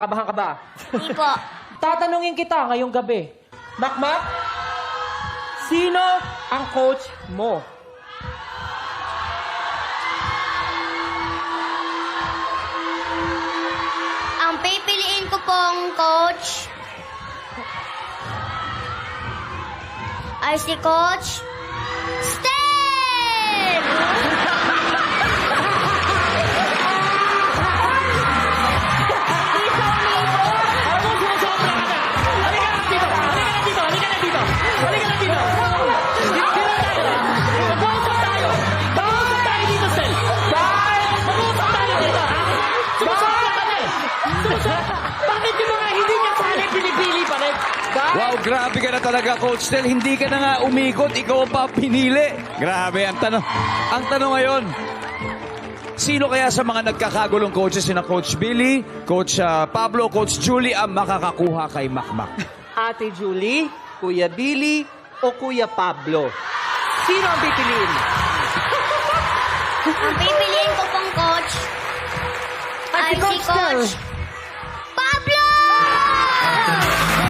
Kabahan ka ba? Hindi po. Tatanungin kita ngayong gabi. Makmak, sino ang coach mo? Ang pipiliin ko pong coach ay si Coach Wow, grabe ka na talaga, Coach Tel. Hindi ka na nga umikot, ikaw ang pa pinili. Grabe, ang tanong, ang tanong ngayon, sino kaya sa mga nagkakagulong coaches, sina Coach Billy, Coach ah, Pablo, Coach Julie, ang makakakuha kay Makmak? Ate Julie, Kuya Billy, o Kuya Pablo? Sino ang pipiliin? Ang pipiliin ko pong coach ay si Coach